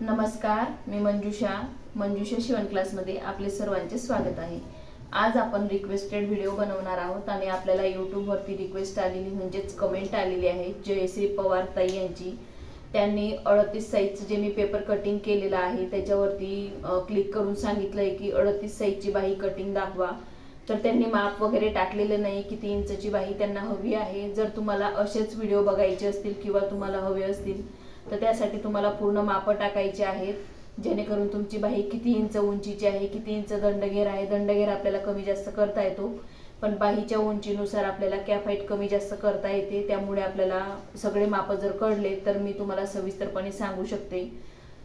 नमस्कार मी मंजुषा. मंजुषा शिवण क्लासमध्ये आपले सर्वांचे स्वागत आहे. आज आपण रिक्वेस्टेड व्हिडिओ बनवणार आहोत आणि आपल्याला यूट्यूबवरती रिक्वेस्ट आलेली म्हणजेच कमेंट आलेली आहे जयश्री पवार ताई यांची. त्यांनी अडतीस साईजचं जे मी पेपर कटिंग केलेलं आहे त्याच्यावरती क्लिक करून सांगितलं आहे की अडतीस साईजची बाही कटिंग दाखवा. तर त्यांनी माप वगैरे टाकलेलं नाही किती इंचची बाही त्यांना हवी आहे. जर तुम्हाला असेच व्हिडिओ बघायचे असतील किंवा तुम्हाला हवे असतील तर त्यासाठी तुम्हाला पूर्ण मापं टाकायचे आहेत. जेणेकरून तुमची बाही किती इंच उंचीची आहे किती इंच दंडगेर आहे. दंडगेर आपल्याला कमी जास्त करता येतो. पण बाहीच्या उंचीनुसार आपल्याला कॅफाईट कमी जास्त करता येते. त्यामुळे आपल्याला सगळे मापं जर कळले तर मी तुम्हाला सविस्तरपणे सांगू शकते.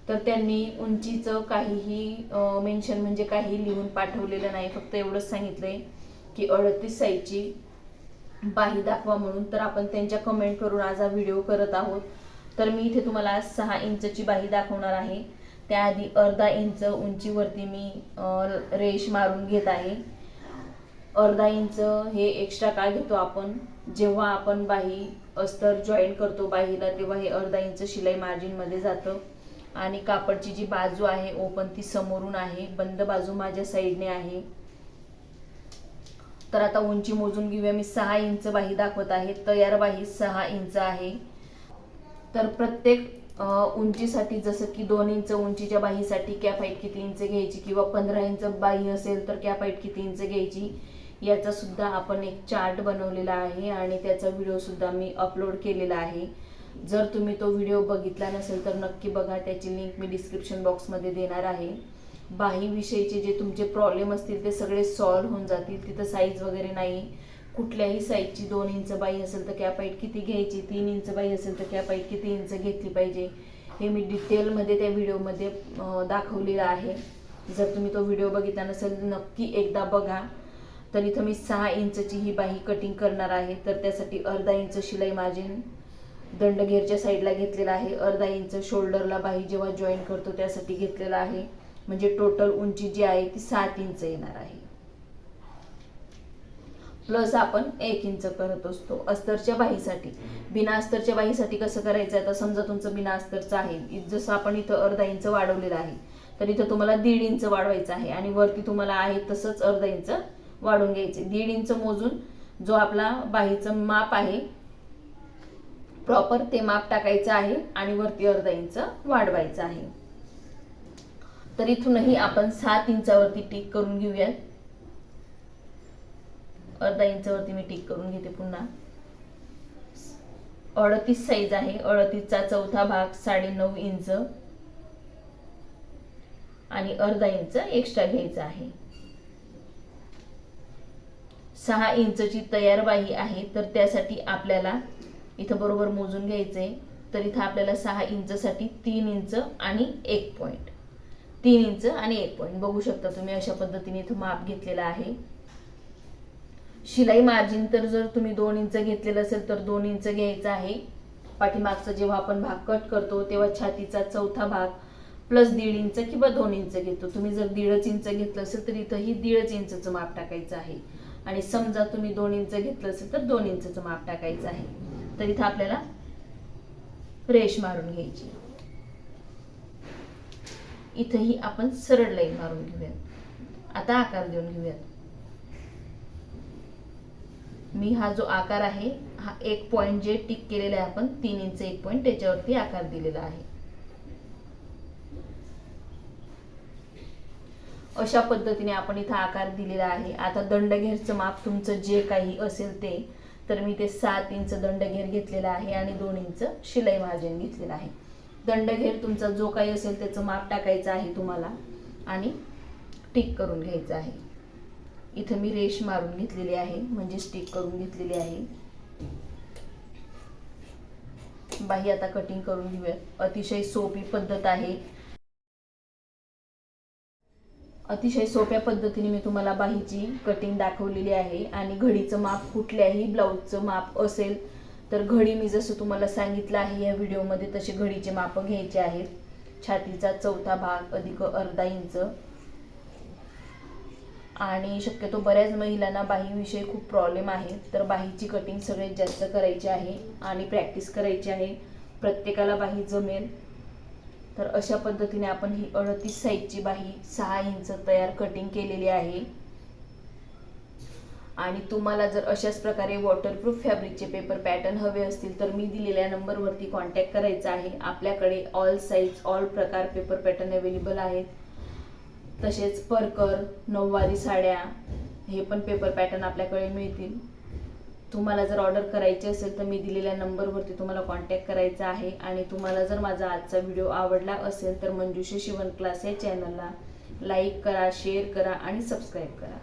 तर त्यांनी उंचीचं काहीही मेन्शन म्हणजे काही लिहून पाठवलेलं नाही. फक्त एवढंच सांगितलंय की अडतीस साईजची बाही दाखवा म्हणून. तर आपण त्यांच्या कमेंटवरून आज हा व्हिडिओ करत आहोत. तर मी इथे तुम्हाला सहा इंचची बाही दाखवणार आहे. त्याआधी अर्धा इंच उंचीवरती मी रेश मारून घेत आहे. अर्धा इंच हे एक्स्ट्रा काय घेतो आपण? जेव्हा आपण बाही अस्तर जॉईन करतो बाहीला तेव्हा हे अर्धा इंच शिलाई मार्जिनमध्ये जातं. आणि कापडची जी बाजू आहे ओपन ती समोरून आहे. बंद बाजू माझ्या साईडने आहे. तर आता उंची मोजून घेऊया. मी सहा इंच बाही दाखवत आहे. तयार बाही सहा इंच आहे. तर प्रत्येक उंचीसाठी जसं की दोन इंच उंचीच्या बाहीसाठी कॅप हाईट किती इंच घ्यायची किंवा पंधरा इंच बाही असेल तर कॅप हाईट किती इंच घ्यायची याचा सुद्धा आपण एक चार्ट बनवलेला आहे आणि त्याचा व्हिडिओ सुद्धा मी अपलोड केलेला आहे. जर तुम्ही तो व्हिडिओ बघितला नसेल तर नक्की बघा त्याची लिंक मी डिस्क्रिप्शन बॉक्समध्ये देणार आहे. बाहीविषयीचे जे तुमचे प्रॉब्लेम असतील ते सगळे सॉल्व्ह होऊन जातील तिथं साईज वगैरे नाही. कुठल्याही साईजची दोन इंच बाई असेल तर कॅप हाईट किती घ्यायची तीन इंच बाई असेल तर कॅप हाईट किती इंच घेतली पाहिजे हे मी डिटेलमध्ये त्या व्हिडिओमध्ये दाखवलेलं आहे. जर तुम्ही तो व्हिडिओ बघितला नसेल नक्की एकदा बघा. तर इथं मी सहा इंचची ही बाही कटिंग करणार आहे. तर त्यासाठी अर्धा इंच शिलाई मार्जिन दंडघेरच्या साईडला घेतलेला आहे. अर्धा इंच शोल्डरला बाही जेव्हा जॉईन करतो त्यासाठी घेतलेला आहे. म्हणजे टोटल उंची जी आहे ती सात इंच येणार आहे. प्लस आपण एक इंच करत असतो अस्तरच्या बाहीसाठी. बिना अस्तरच्या बाहीसाठी कसं करायचं? आहे आता समजा तुमचं बिना अस्तरचं आहे. जसं आपण इथं अर्धा इंच वाढवलेलं आहे तर इथं तुम्हाला दीड इंच वाढवायचं आहे आणि वरती तुम्हाला आहे तसंच अर्धा इंच वाढवून घ्यायचे. दीड इंच मोजून जो आपला बाहीचं माप आहे प्रॉपर ते माप टाकायचं आहे आणि वरती अर्धा इंच वाढवायचं आहे. तर इथूनही आपण सात इंचावरती टिक करून घेऊयात. अर्धा इंचवरती मी टिक करून घेते पुन्हा. अडतीस साईज आहे. अडतीसचा चौथा भाग साडे नऊ इंच आणि अर्धा इंच एक्स्ट्रा घ्यायचा आहे. सहा इंचची तयार बाही आहे. तर त्यासाठी आपल्याला इथं बरोबर मोजून घ्यायचंय. तर इथं आपल्याला सहा इंचसाठी तीन इंच आणि एक पॉईंट तीन इंच आणि एक पॉईंट बघू शकता तुम्ही अशा पद्धतीने इथं माप घेतलेला आहे. शिलाई मार्जिन तर जर तुम्ही दोन इंच घेतलेलं असेल तर दोन इंच घ्यायचं आहे. पाठीमागचा जेव्हा आपण भाग कट करतो तेव्हा छातीचा चौथा भाग प्लस दीड इंच किंवा दोन इंच घेतो. तुम्ही जर दीडच इंच घेतलं असेल तर इथंही दीडच इंचचं माप टाकायचं आहे. आणि समजा तुम्ही दोन इंच घेतलं असेल तर दोन इंचचं माप टाकायचं आहे. तर इथं आपल्याला रेश मारून घ्यायची. इथंही आपण सरळ लाईन मारून घेऊयात. आता आकार देऊन घेऊयात. मी हा जो आकार आहे हा एक पॉइंट जे टिक केलेला आहे आपण तीन इंच एक पॉइंट त्याच्यावरती आकार दिलेला आहे. अशा पद्धतीने आपण इथं आकार दिलेला आहे. आता दंडघेरचं माप तुमचं जे काही असेल ते तर मी ते सात इंच दंडघेर घेतलेला आहे आणि दोन इंच शिलाई मार्जिन घेतलेला आहे. दंडघेर तुमचा जो काही असेल त्याचं माप टाकायचं आहे तुम्हाला आणि टिक करून घ्यायचं आहे. इथं मी रेश मारून घेतलेली आहे म्हणजे स्टिक करून घेतलेली आहे. बाही आता कटिंग करून घेऊयात अतिशय सोपी पद्धत आहे. अतिशय सोप्या पद्धतीने मी तुम्हाला बाहीची कटिंग दाखवलेली आहे. आणि घडीचं माप कुठल्याही ब्लाऊजचं माप असेल तर घडी मी जसं तुम्हाला सांगितलं आहे या व्हिडिओमध्ये तसे घडीचे माप घ्यायचे आहेत. छातीचा चौथा भाग अधिक अर्धा इंच. आणि शक्यतो बऱ्याच महिलांना बाहीविषयी खूप प्रॉब्लेम आहे. तर बाहीची कटिंग सगळ्यात जास्त करायची आहे आणि प्रॅक्टिस करायची आहे. प्रत्येकाला बाही जमेल. तर अशा पद्धतीने आपण ही अडतीस साईजची बाही सहा इंच तयार कटिंग केलेली आहे. आणि तुम्हाला जर अशाच प्रकारे वॉटरप्रूफ फॅब्रिकचे पेपर पॅटर्न हवे असतील तर मी दिलेल्या नंबरवरती कॉन्टॅक्ट करायचा आहे. आपल्याकडे ऑल साईज ऑल प्रकार पेपर पॅटर्न अवेलेबल आहेत. तसेच परकर नऊवारी साड्या हे पण पेपर पॅटर्न आपल्याकडे मिळतील. तुम्हाला जर ऑर्डर करायची असेल तर मी दिलेल्या नंबरवरती तुम्हाला कॉन्टॅक्ट करायचा आहे. आणि तुम्हाला जर माझा आजचा व्हिडिओ आवडला असेल तर मंजुषी शिवण क्लास या चॅनलला लाईक करा शेअर करा आणि सबस्क्राईब करा.